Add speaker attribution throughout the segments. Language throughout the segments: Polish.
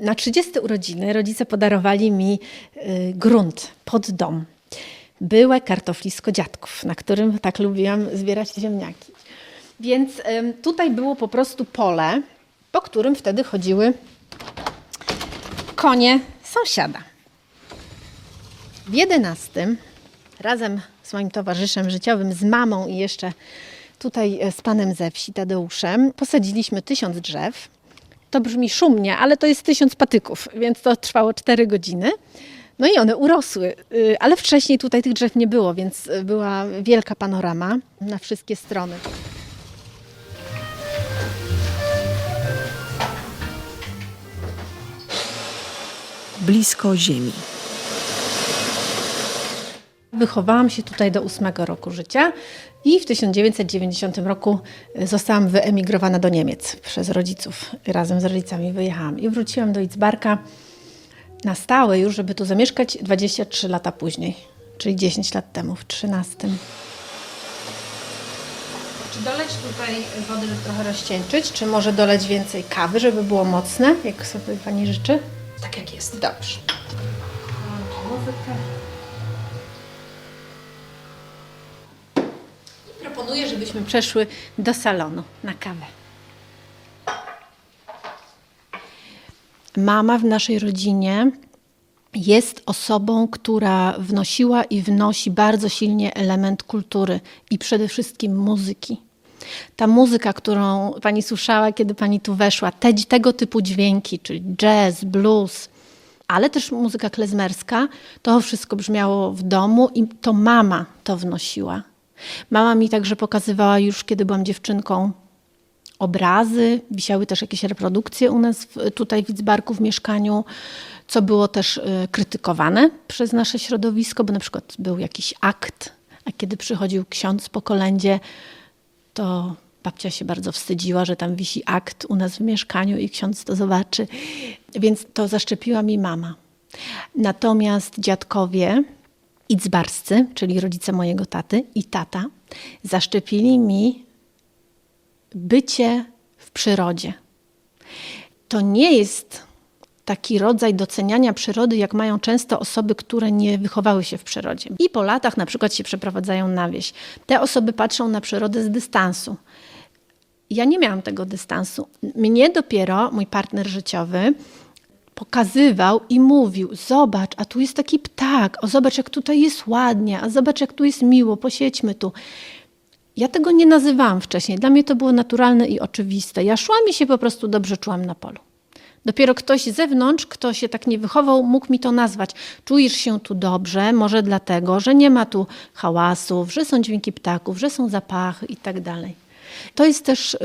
Speaker 1: Na 30 urodziny rodzice podarowali mi y, grunt pod dom. Byłe kartoflisko dziadków, na którym tak lubiłam zbierać ziemniaki. Więc tutaj było po prostu pole, po którym wtedy chodziły konie sąsiada. W 11 razem z moim towarzyszem życiowym, z mamą i jeszcze tutaj e, z panem ze wsi, Tadeuszem, posadziliśmy tysiąc drzew. To brzmi szumnie, ale to jest tysiąc patyków, więc to trwało 4 godziny. No i one urosły, y, ale wcześniej tutaj tych drzew nie było, więc y, była wielka panorama na wszystkie strony.
Speaker 2: blisko ziemi.
Speaker 1: Wychowałam się tutaj do ósmego roku życia i w 1990 roku y, zostałam wyemigrowana do Niemiec przez rodziców. Razem z rodzicami wyjechałam i wróciłam do Itzbarka na stałe już, żeby tu zamieszkać 23 lata później, czyli 10 lat temu, w 13. Czy doleć tutaj wody, żeby trochę rozcieńczyć, czy może doleć więcej kawy, żeby było mocne, jak sobie Pani życzy?
Speaker 2: Tak jak jest.
Speaker 1: Dobrze. muzykę. Proponuję, żebyśmy przeszły do salonu na kawę. Mama w naszej rodzinie jest osobą, która wnosiła i wnosi bardzo silnie element kultury i przede wszystkim muzyki. Ta muzyka, którą pani słyszała, kiedy pani tu weszła, te, tego typu dźwięki, czyli jazz, blues, ale też muzyka klezmerska, to wszystko brzmiało w domu i to mama to wnosiła. Mama mi także pokazywała już, kiedy byłam dziewczynką, obrazy, wisiały też jakieś reprodukcje u nas tutaj w w mieszkaniu, co było też y, krytykowane przez nasze środowisko, bo na przykład był jakiś akt, a kiedy przychodził ksiądz po kolędzie, to babcia się bardzo wstydziła, że tam wisi akt u nas w mieszkaniu i ksiądz to zobaczy. Więc to zaszczepiła mi mama. Natomiast dziadkowie idzbarscy, czyli rodzice mojego taty i tata, zaszczepili mi bycie w przyrodzie. To nie jest taki rodzaj doceniania przyrody, jak mają często osoby, które nie wychowały się w przyrodzie. I po latach na przykład się przeprowadzają na wieś. Te osoby patrzą na przyrodę z dystansu. Ja nie miałam tego dystansu. Mnie dopiero mój partner życiowy pokazywał i mówił: Zobacz, a tu jest taki ptak, o zobacz, jak tutaj jest ładnie, a zobacz, jak tu jest miło, posiedźmy tu. Ja tego nie nazywałam wcześniej. Dla mnie to było naturalne i oczywiste. Ja szłam i się po prostu dobrze czułam na polu. Dopiero ktoś z zewnątrz, kto się tak nie wychował, mógł mi to nazwać. Czujesz się tu dobrze, może dlatego, że nie ma tu hałasów, że są dźwięki ptaków, że są zapachy i tak dalej. To jest też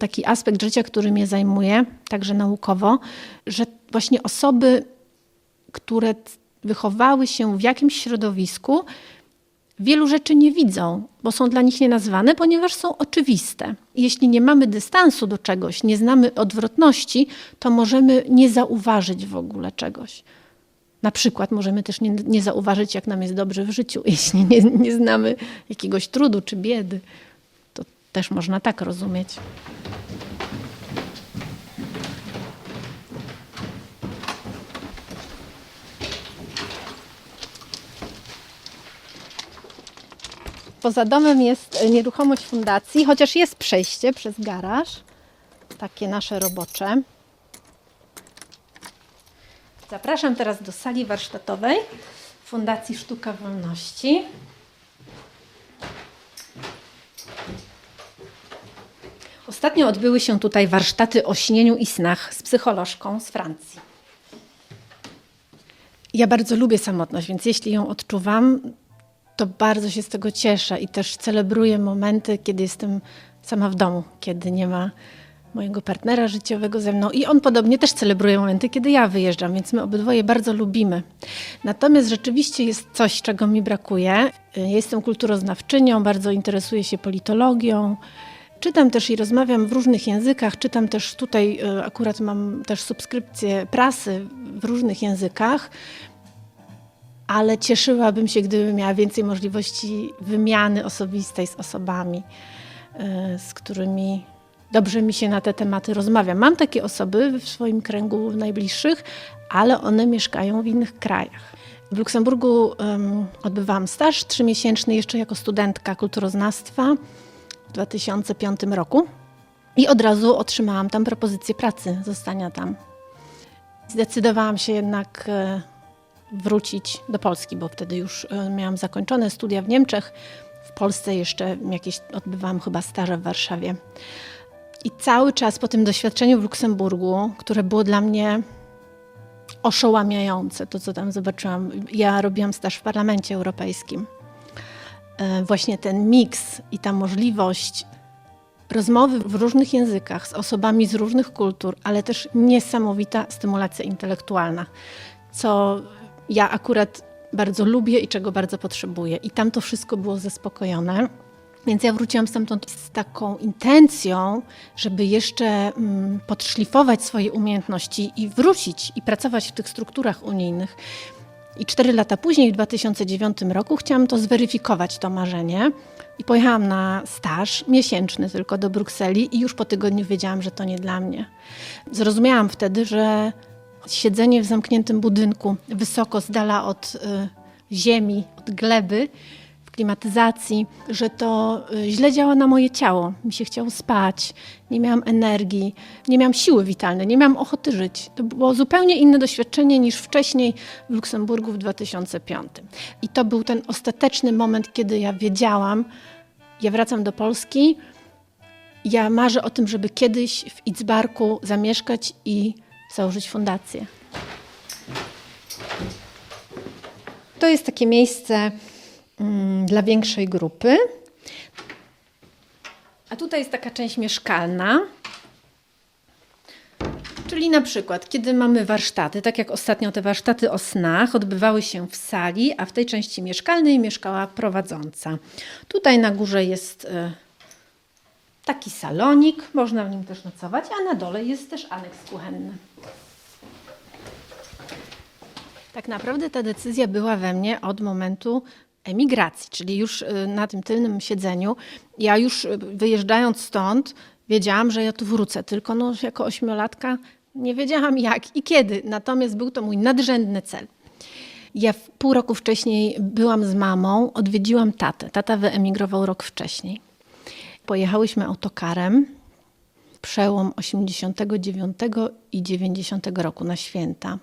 Speaker 1: taki aspekt życia, który mnie zajmuje, także naukowo, że właśnie osoby, które wychowały się w jakimś środowisku, wielu rzeczy nie widzą, bo są dla nich nienazwane, ponieważ są oczywiste. Jeśli nie mamy dystansu do czegoś, nie znamy odwrotności, to możemy nie zauważyć w ogóle czegoś. Na przykład możemy też nie, nie zauważyć, jak nam jest dobrze w życiu, jeśli nie, nie znamy jakiegoś trudu czy biedy. Też można tak rozumieć. Poza domem jest nieruchomość fundacji, chociaż jest przejście przez garaż, takie nasze robocze. Zapraszam teraz do sali warsztatowej Fundacji Sztuka Wolności. Ostatnio odbyły się tutaj warsztaty o śnieniu i snach z psycholożką z Francji. Ja bardzo lubię samotność, więc jeśli ją odczuwam, to bardzo się z tego cieszę i też celebruję momenty, kiedy jestem sama w domu, kiedy nie ma mojego partnera życiowego ze mną i on podobnie też celebruje momenty, kiedy ja wyjeżdżam, więc my obydwoje bardzo lubimy. Natomiast rzeczywiście jest coś, czego mi brakuje. Jestem kulturoznawczynią, bardzo interesuję się politologią. Czytam też i rozmawiam w różnych językach. Czytam też tutaj, e, akurat mam też subskrypcję prasy w różnych językach ale cieszyłabym się, gdybym miała więcej możliwości wymiany osobistej z osobami, z którymi dobrze mi się na te tematy rozmawia. Mam takie osoby w swoim kręgu najbliższych, ale one mieszkają w innych krajach. W Luksemburgu um, odbywałam staż trzymiesięczny jeszcze jako studentka kulturoznawstwa w 2005 roku i od razu otrzymałam tam propozycję pracy, zostania tam. Zdecydowałam się jednak e, wrócić do Polski, bo wtedy już e, miałam zakończone studia w Niemczech. W Polsce jeszcze jakieś odbywałam chyba staże w Warszawie. I cały czas po tym doświadczeniu w Luksemburgu, które było dla mnie oszołamiające, to co tam zobaczyłam. Ja robiłam staż w Parlamencie Europejskim. E, Właśnie ten miks i ta możliwość rozmowy w różnych językach z osobami z różnych kultur, ale też niesamowita stymulacja intelektualna, co ja akurat bardzo lubię i czego bardzo potrzebuję. I tam to wszystko było zaspokojone. Więc ja wróciłam stamtąd z taką intencją, żeby jeszcze mm, podszlifować swoje umiejętności i wrócić i pracować w tych strukturach unijnych. I cztery lata później, w 2009 roku, chciałam to zweryfikować, to marzenie. I pojechałam na staż miesięczny tylko do Brukseli i już po tygodniu wiedziałam, że to nie dla mnie. Zrozumiałam wtedy, że siedzenie w zamkniętym budynku, wysoko z dala od y, ziemi, od gleby, w klimatyzacji, że to y, źle działa na moje ciało. Mi się chciało spać, nie miałam energii, nie miałam siły witalnej, nie miałam ochoty żyć. To było zupełnie inne doświadczenie niż wcześniej w Luksemburgu w 2005. I to był ten ostateczny moment, kiedy ja wiedziałam, ja wracam do Polski, ja marzę o tym, żeby kiedyś w Itzbarku zamieszkać i założyć fundację. To jest takie miejsce mm, dla większej grupy. A tutaj jest taka część mieszkalna. Czyli na przykład, kiedy mamy warsztaty, tak jak ostatnio te warsztaty o snach odbywały się w sali, a w tej części mieszkalnej mieszkała prowadząca. Tutaj na górze jest y, taki salonik, można w nim też nocować, a na dole jest też aneks kuchenny. Tak naprawdę ta decyzja była we mnie od momentu emigracji, czyli już y, na tym tylnym siedzeniu. Ja już y, wyjeżdżając stąd wiedziałam, że ja tu wrócę, tylko no, jako ośmiolatka nie wiedziałam jak i kiedy. Natomiast był to mój nadrzędny cel. Ja pół roku wcześniej byłam z mamą, odwiedziłam tatę. Tata wyemigrował rok wcześniej. Pojechałyśmy autokarem przełom 89 i 90 roku na święta.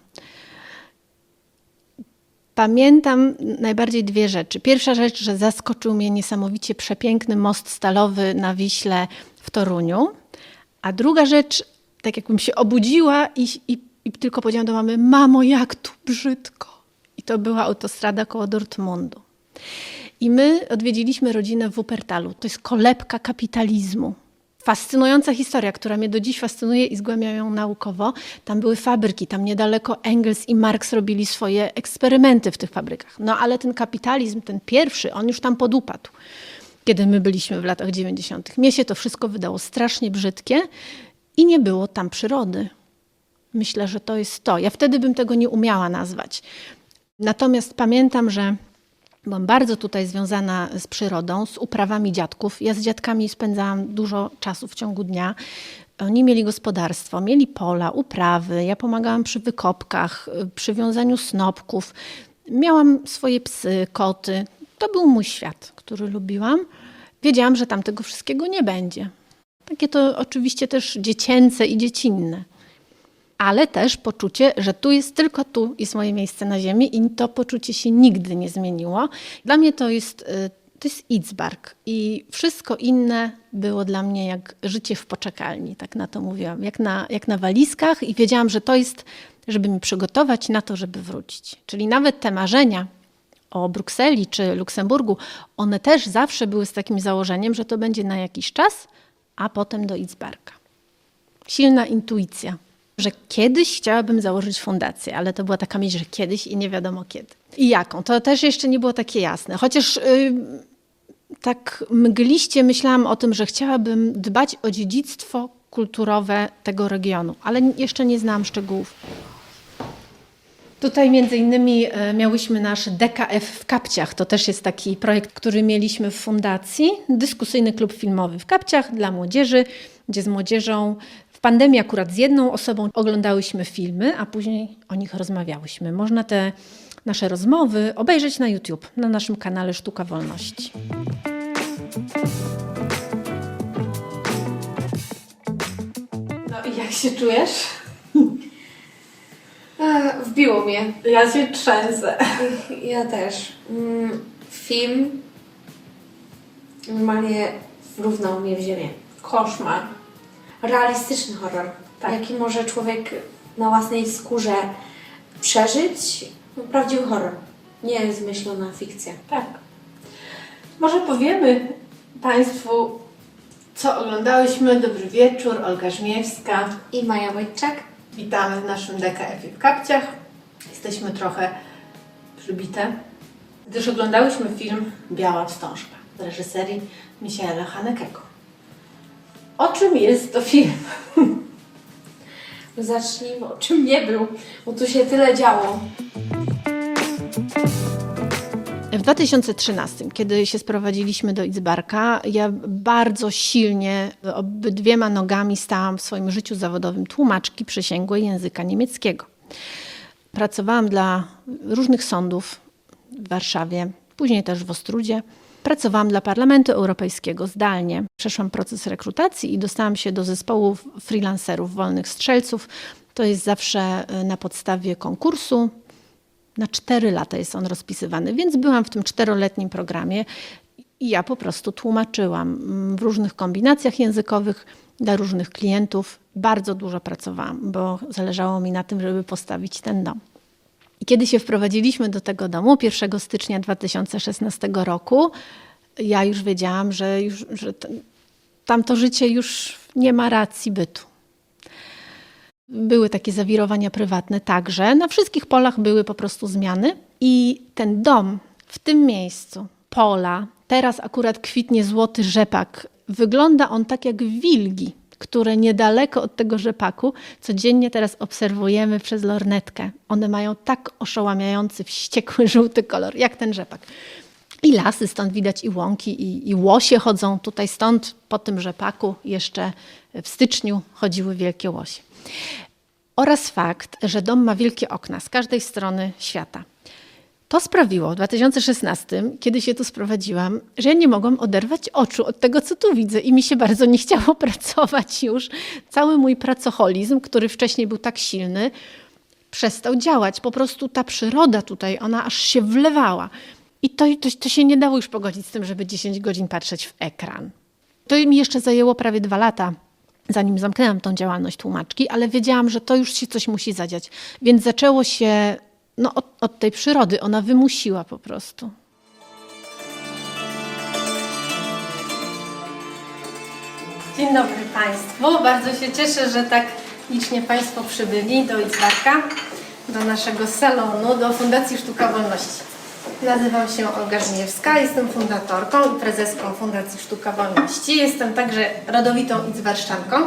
Speaker 1: Pamiętam najbardziej dwie rzeczy. Pierwsza rzecz, że zaskoczył mnie niesamowicie przepiękny most stalowy na Wiśle w Toruniu. A druga rzecz, tak jakbym się obudziła i, i, i tylko powiedziałam do mamy, mamo, jak tu brzydko. I to była autostrada koło Dortmundu. I my odwiedziliśmy rodzinę w Wuppertalu. To jest kolebka kapitalizmu. Fascynująca historia, która mnie do dziś fascynuje i zgłębiam ją naukowo. Tam były fabryki, tam niedaleko Engels i Marx robili swoje eksperymenty w tych fabrykach. No ale ten kapitalizm, ten pierwszy, on już tam podupadł, kiedy my byliśmy w latach 90. Mnie się to wszystko wydało strasznie brzydkie i nie było tam przyrody. Myślę, że to jest to. Ja wtedy bym tego nie umiała nazwać. Natomiast pamiętam, że Byłam bardzo tutaj związana z przyrodą, z uprawami dziadków. Ja z dziadkami spędzałam dużo czasu w ciągu dnia. Oni mieli gospodarstwo, mieli pola, uprawy. Ja pomagałam przy wykopkach, przy wiązaniu snopków. Miałam swoje psy, koty. To był mój świat, który lubiłam. Wiedziałam, że tam tego wszystkiego nie będzie. Takie to oczywiście też dziecięce i dziecinne ale też poczucie, że tu jest tylko tu jest moje miejsce na ziemi i to poczucie się nigdy nie zmieniło. Dla mnie to jest, y, to jest Itzbark i wszystko inne było dla mnie jak życie w poczekalni, tak na to mówiłam, jak na, jak na walizkach i wiedziałam, że to jest, żeby mi przygotować na to, żeby wrócić. Czyli nawet te marzenia o Brukseli czy Luksemburgu, one też zawsze były z takim założeniem, że to będzie na jakiś czas, a potem do Itzbarka. Silna intuicja że kiedyś chciałabym założyć fundację, ale to była taka myśl, że kiedyś i nie wiadomo kiedy. I jaką? To też jeszcze nie było takie jasne. Chociaż yy, tak mgliście myślałam o tym, że chciałabym dbać o dziedzictwo kulturowe tego regionu, ale jeszcze nie znałam szczegółów. Tutaj między innymi e, miałyśmy nasz DKF w Kapciach. To też jest taki projekt, który mieliśmy w fundacji. Dyskusyjny klub filmowy w Kapciach dla młodzieży. gdzie z młodzieżą w pandemii akurat z jedną osobą oglądałyśmy filmy, a później o nich rozmawiałyśmy. Można te nasze rozmowy obejrzeć na YouTube, na naszym kanale Sztuka Wolności. No i jak się czujesz?
Speaker 3: Wbiło mnie.
Speaker 1: Ja się trzęsę.
Speaker 3: Ja też. Mm, Film normalnie wrównał mnie w ziemię.
Speaker 1: Koszmar.
Speaker 3: Realistyczny horror.
Speaker 1: Tak.
Speaker 3: Jaki może człowiek na własnej skórze przeżyć? No, prawdziwy horror. Nie zmyślona fikcja.
Speaker 1: Tak. Może powiemy Państwu, co oglądałyśmy. Dobry wieczór, Olga Żmiewska.
Speaker 3: I Maja Wojczak.
Speaker 1: Witamy w naszym DKF w kapciach. Jesteśmy trochę przybite, gdyż oglądałyśmy film Biała Wstążka z reżyserii Michaela Hanekego. O czym jest to film?
Speaker 3: Zacznijmy o czym nie był, bo tu się tyle działo.
Speaker 1: W 2013, kiedy się sprowadziliśmy do Idzbarka, ja bardzo silnie obydwiema nogami stałam w swoim życiu zawodowym tłumaczki przysięgłej języka niemieckiego. Pracowałam dla różnych sądów w Warszawie, później też w Ostrudzie. Pracowałam dla Parlamentu Europejskiego zdalnie. Przeszłam proces rekrutacji i dostałam się do zespołu freelancerów, wolnych strzelców. To jest zawsze y, na podstawie konkursu. Na cztery lata jest on rozpisywany, więc byłam w tym czteroletnim programie i ja po prostu tłumaczyłam mm, w różnych kombinacjach językowych dla różnych klientów. Bardzo dużo pracowałam, bo zależało mi na tym, żeby postawić ten dom. I kiedy się wprowadziliśmy do tego domu, 1 stycznia 2016 roku, ja już wiedziałam, że, już, że tamto życie już nie ma racji bytu. Były takie zawirowania prywatne także. Na wszystkich polach były po prostu zmiany. I ten dom w tym miejscu, pola, teraz akurat kwitnie złoty rzepak. Wygląda on tak jak wilgi, które niedaleko od tego rzepaku codziennie teraz obserwujemy przez lornetkę. One mają tak oszołamiający, wściekły, żółty kolor, jak ten rzepak. I lasy, stąd widać i łąki, i, i łosie chodzą tutaj stąd. Po tym rzepaku jeszcze w styczniu chodziły wielkie łosie. Oraz fakt, że dom ma wielkie okna z każdej strony świata. To sprawiło w 2016, kiedy się tu sprowadziłam, że ja nie mogłam oderwać oczu od tego, co tu widzę i mi się bardzo nie chciało pracować już. Cały mój pracoholizm, który wcześniej był tak silny, przestał działać. Po prostu ta przyroda tutaj, ona aż się wlewała. I to, to, to się nie dało już pogodzić z tym, żeby 10 godzin patrzeć w ekran. To mi jeszcze zajęło prawie dwa lata, zanim zamknęłam tą działalność tłumaczki, ale wiedziałam, że to już się coś musi zadziać. Więc zaczęło się no, od, od tej przyrody. Ona wymusiła po prostu. Dzień dobry Państwu. Bardzo się cieszę, że tak licznie Państwo przybyli do Idzbarka, do naszego salonu, do Fundacji Sztuka Wolności. Nazywam się Olga Żmijewska, jestem fundatorką i prezeską Fundacji Sztuka Wolności. Jestem także rodowitą Idzbarszczanką.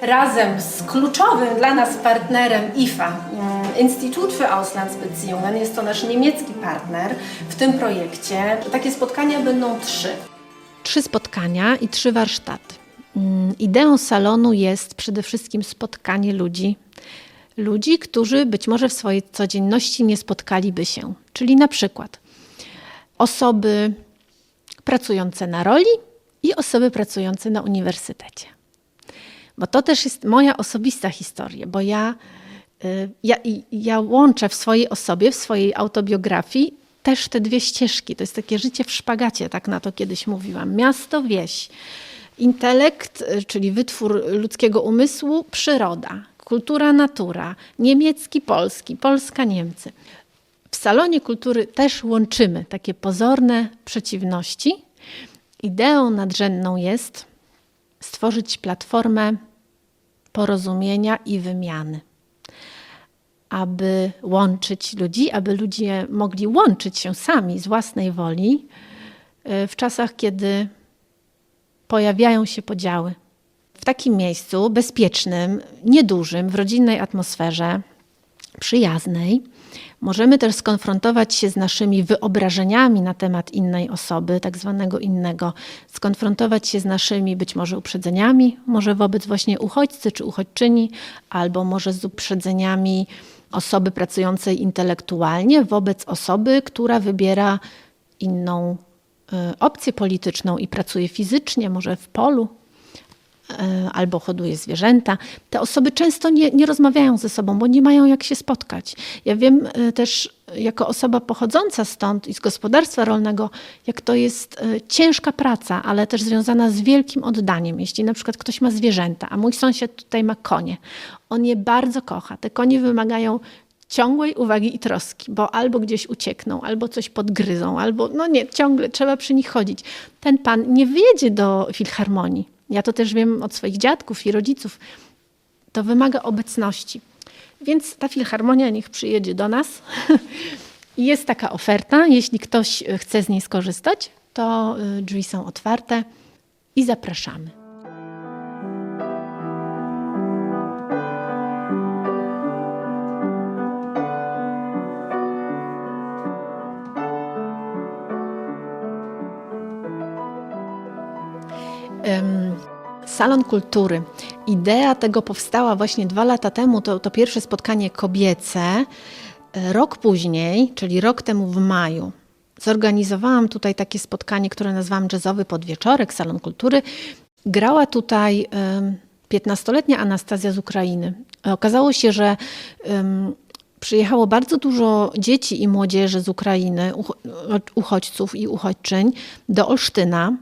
Speaker 1: Razem z kluczowym dla nas partnerem IFA, mm, Instytut für Auslandsbeziehungen, jest to nasz niemiecki partner w tym projekcie. Takie spotkania będą trzy. Trzy spotkania i trzy warsztaty. Mm, Ideą salonu jest przede wszystkim spotkanie ludzi, ludzi, którzy być może w swojej codzienności nie spotkaliby się. Czyli na przykład osoby pracujące na roli i osoby pracujące na uniwersytecie. Bo to też jest moja osobista historia, bo ja, ja, i- ja łączę w swojej osobie, w swojej autobiografii też te dwie ścieżki. To jest takie życie w szpagacie, tak na to kiedyś mówiłam. Miasto, wieś. Intelekt, y, czyli wytwór ludzkiego umysłu, przyroda, kultura, natura, niemiecki, polski, Polska, Niemcy. W salonie kultury też łączymy takie pozorne przeciwności. Ideą nadrzędną jest stworzyć platformę porozumienia i wymiany, aby łączyć ludzi, aby ludzie mogli łączyć się sami z własnej woli y, w czasach, kiedy pojawiają się podziały. W takim miejscu bezpiecznym, niedużym, w rodzinnej atmosferze przyjaznej. Możemy też skonfrontować się z naszymi wyobrażeniami na temat innej osoby, tak zwanego innego, skonfrontować się z naszymi być może uprzedzeniami, może wobec właśnie uchodźcy czy uchodźczyni, albo może z uprzedzeniami osoby pracującej intelektualnie wobec osoby, która wybiera inną y, opcję polityczną i pracuje fizycznie, może w polu, albo hoduje zwierzęta. Te osoby często nie, nie rozmawiają ze sobą, bo nie mają jak się spotkać. Ja wiem e, też jako osoba pochodząca stąd i z gospodarstwa rolnego, jak to jest e, ciężka praca, ale też związana z wielkim oddaniem. Jeśli na przykład ktoś ma zwierzęta, a mój sąsiad tutaj ma konie, on je bardzo kocha. Te konie wymagają ciągłej uwagi i troski, bo albo gdzieś uciekną, albo coś podgryzą, albo no nie, ciągle trzeba przy nich chodzić. Ten pan nie wyjedzie do filharmonii. Ja to też wiem od swoich dziadków i rodziców. To wymaga obecności. Więc ta filharmonia niech przyjedzie do nas. Jest taka oferta. Jeśli ktoś chce z niej skorzystać, to y, drzwi są otwarte i zapraszamy. Salon Kultury. Idea tego powstała właśnie dwa lata temu. To, to pierwsze spotkanie kobiece. E, Rok później, czyli rok temu w maju, zorganizowałam tutaj takie spotkanie, które nazwałam Jazzowy Podwieczorek, Salon Kultury. Grała tutaj em, 15-letnia Anastazja z Ukrainy. Okazało się, że przyjechało bardzo dużo dzieci i młodzieży z Ukrainy, ucho- uchodźców i uchodźczyń do Olsztyna.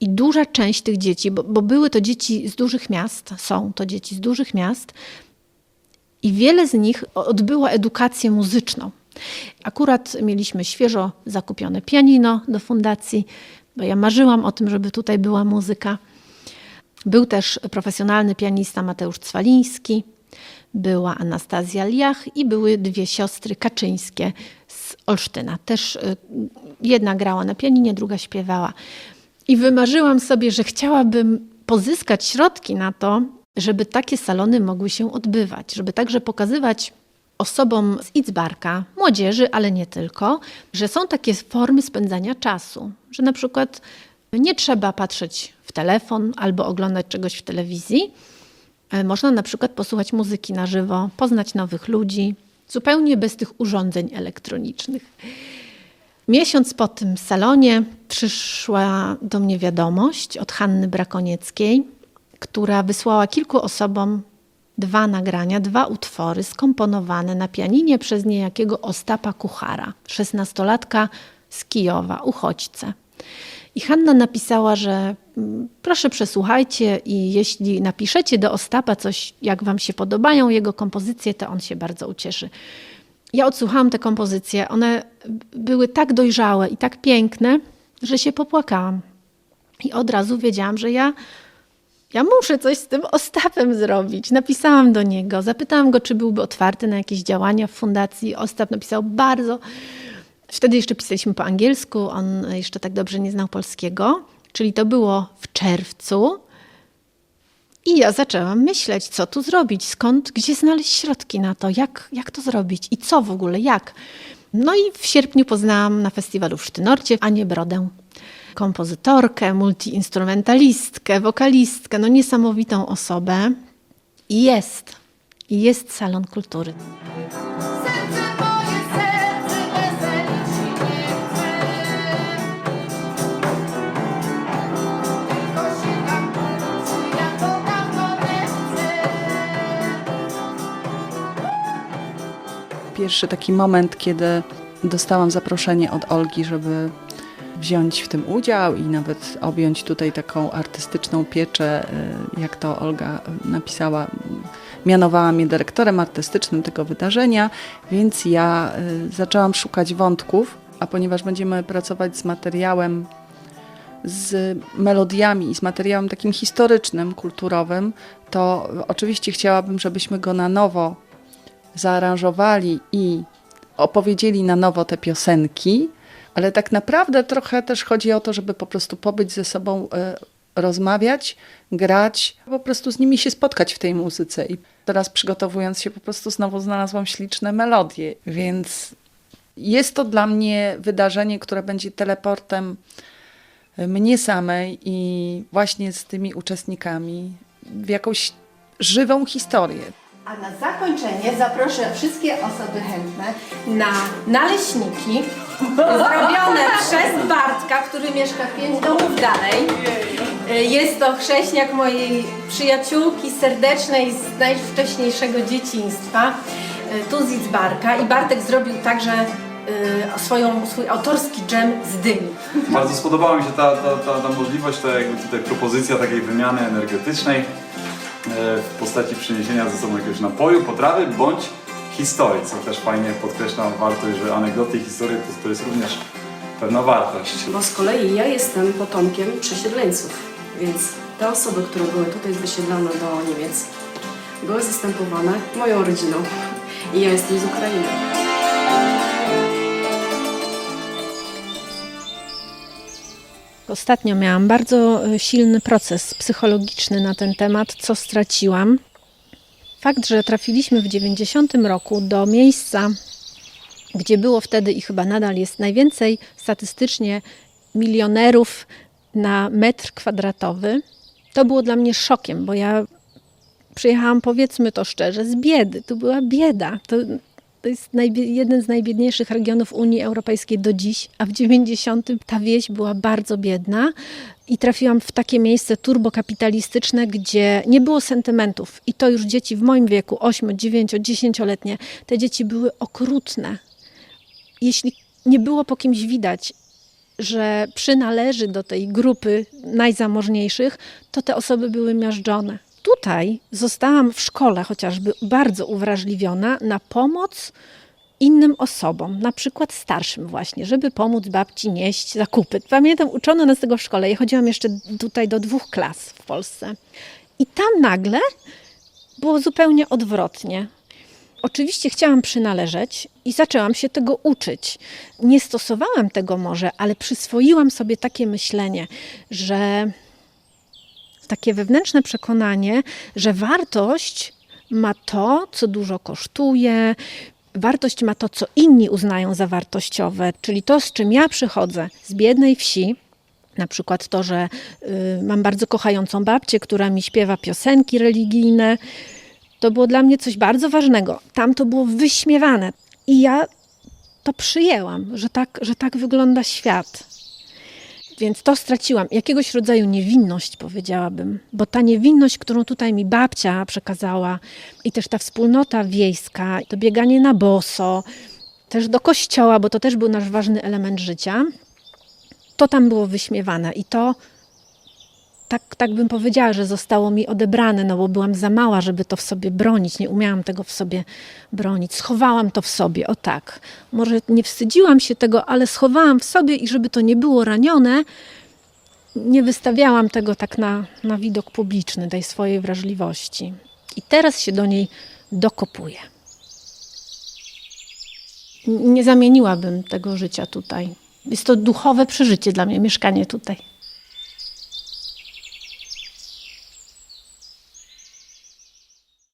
Speaker 1: I duża część tych dzieci, bo, bo były to dzieci z dużych miast, są to dzieci z dużych miast, i wiele z nich odbyło edukację muzyczną. Akurat mieliśmy świeżo zakupione pianino do fundacji, bo ja marzyłam o tym, żeby tutaj była muzyka. Był też profesjonalny pianista Mateusz Cwaliński, była Anastazja Liach i były dwie siostry Kaczyńskie z Olsztyna. Też y, jedna grała na pianinie, druga śpiewała. I wymarzyłam sobie, że chciałabym pozyskać środki na to, żeby takie salony mogły się odbywać, żeby także pokazywać osobom z Idzbarka, młodzieży, ale nie tylko, że są takie formy spędzania czasu, że na przykład nie trzeba patrzeć w telefon albo oglądać czegoś w telewizji. E, Można na przykład posłuchać muzyki na żywo, poznać nowych ludzi, zupełnie bez tych urządzeń elektronicznych. Miesiąc po tym salonie przyszła do mnie wiadomość od Hanny Brakonieckiej, która wysłała kilku osobom dwa nagrania, dwa utwory skomponowane na pianinie przez niejakiego Ostapa Kuchara, szesnastolatka z Kijowa, uchodźcę. I Hanna napisała, że mm, proszę przesłuchajcie i jeśli napiszecie do Ostapa coś, jak wam się podobają jego kompozycje, to on się bardzo ucieszy. Ja odsłuchałam te kompozycje. One były tak dojrzałe i tak piękne, że się popłakałam. I od razu wiedziałam, że ja, ja muszę coś z tym Ostapem zrobić. Napisałam do niego, zapytałam go, czy byłby otwarty na jakieś działania w fundacji. Ostap napisał bardzo. Wtedy jeszcze pisaliśmy po angielsku, on jeszcze tak dobrze nie znał polskiego. Czyli to było w czerwcu. I ja zaczęłam myśleć, co tu zrobić, skąd, gdzie znaleźć środki na to, jak, jak to zrobić i co w ogóle, jak. No i w sierpniu poznałam na festiwalu w Sztynorcie Anię Brodę, kompozytorkę, multiinstrumentalistkę, wokalistkę, no niesamowitą osobę. I jest, i jest Salon Kultury.
Speaker 2: Pierwszy taki moment, kiedy dostałam zaproszenie od Olgi, żeby wziąć w tym udział i nawet objąć tutaj taką artystyczną pieczę, y, jak to Olga napisała. Mianowała mnie dyrektorem artystycznym tego wydarzenia, więc ja y, zaczęłam szukać wątków, a ponieważ będziemy pracować z materiałem z melodiami i z materiałem takim historycznym, kulturowym, to oczywiście chciałabym, żebyśmy go na nowo zaaranżowali i opowiedzieli na nowo te piosenki, ale tak naprawdę trochę też chodzi o to, żeby po prostu pobyć ze sobą e, rozmawiać, grać, po prostu z nimi się spotkać w tej muzyce. I teraz przygotowując się, po prostu znowu znalazłam śliczne melodie, więc jest to dla mnie wydarzenie, które będzie teleportem mnie samej i właśnie z tymi uczestnikami w jakąś żywą historię.
Speaker 1: A na zakończenie zaproszę wszystkie osoby chętne na naleśniki zrobione przez Bartka, który mieszka pięć domów dalej. Jest to chrześniak mojej przyjaciółki serdecznej z najwcześniejszego dzieciństwa, Tuzic Barka. I Bartek zrobił także y, swoją, swój autorski dżem z dyni.
Speaker 4: Bardzo spodobała mi się ta, ta, ta, ta możliwość, ta jakby tutaj propozycja takiej wymiany energetycznej w postaci przyniesienia ze sobą jakiegoś napoju, potrawy bądź historii, co też fajnie podkreśla wartość, że anegdoty i historie to, to jest również pewna wartość.
Speaker 5: Bo z kolei ja jestem potomkiem przesiedleńców, więc te osoby, które były tutaj wysiedlone do Niemiec, były zastępowane moją rodziną. I ja jestem z Ukrainy.
Speaker 1: Ostatnio miałam bardzo e, silny proces psychologiczny na ten temat, co straciłam. Fakt, że trafiliśmy w 90 roku do miejsca, gdzie było wtedy i chyba nadal jest najwięcej statystycznie milionerów na metr kwadratowy, to było dla mnie szokiem, bo ja przyjechałam, powiedzmy to szczerze, z biedy. Tu była bieda. To, to jest jeden z najbiedniejszych regionów Unii Europejskiej do dziś, a w 90 ta wieś była bardzo biedna i trafiłam w takie miejsce turbokapitalistyczne, gdzie nie było sentymentów. I to już dzieci w moim wieku, 8, 9, 10-letnie, te dzieci były okrutne. Jeśli nie było po kimś widać, że przynależy do tej grupy najzamożniejszych, to te osoby były miażdżone. Tutaj zostałam w szkole chociażby bardzo uwrażliwiona na pomoc innym osobom, na przykład starszym właśnie, żeby pomóc babci nieść zakupy. Pamiętam, uczono nas tego w szkole. Ja chodziłam jeszcze tutaj do dwóch klas w Polsce. I tam nagle było zupełnie odwrotnie. Oczywiście chciałam przynależeć i zaczęłam się tego uczyć. Nie stosowałam tego może, ale przyswoiłam sobie takie myślenie, że takie wewnętrzne przekonanie, że wartość ma to, co dużo kosztuje, wartość ma to, co inni uznają za wartościowe, czyli to, z czym ja przychodzę z biednej wsi. Na przykład to, że y, mam bardzo kochającą babcię, która mi śpiewa piosenki religijne. To było dla mnie coś bardzo ważnego. Tam to było wyśmiewane. I ja to przyjęłam, że tak, że tak wygląda świat. Więc to straciłam. Jakiegoś rodzaju niewinność, powiedziałabym. Bo ta niewinność, którą tutaj mi babcia przekazała, i też ta wspólnota wiejska, to bieganie na boso, też do kościoła, bo to też był nasz ważny element życia, to tam było wyśmiewane. I to tak, tak bym powiedziała, że zostało mi odebrane, no bo byłam za mała, żeby to w sobie bronić. Nie umiałam tego w sobie bronić. Schowałam to w sobie, o tak. Może nie wstydziłam się tego, ale schowałam w sobie i żeby to nie było ranione, nie wystawiałam tego tak na, na widok publiczny, tej swojej wrażliwości. I teraz się do niej dokopuję. Nie zamieniłabym tego życia tutaj. Jest to duchowe przeżycie dla mnie, mieszkanie tutaj.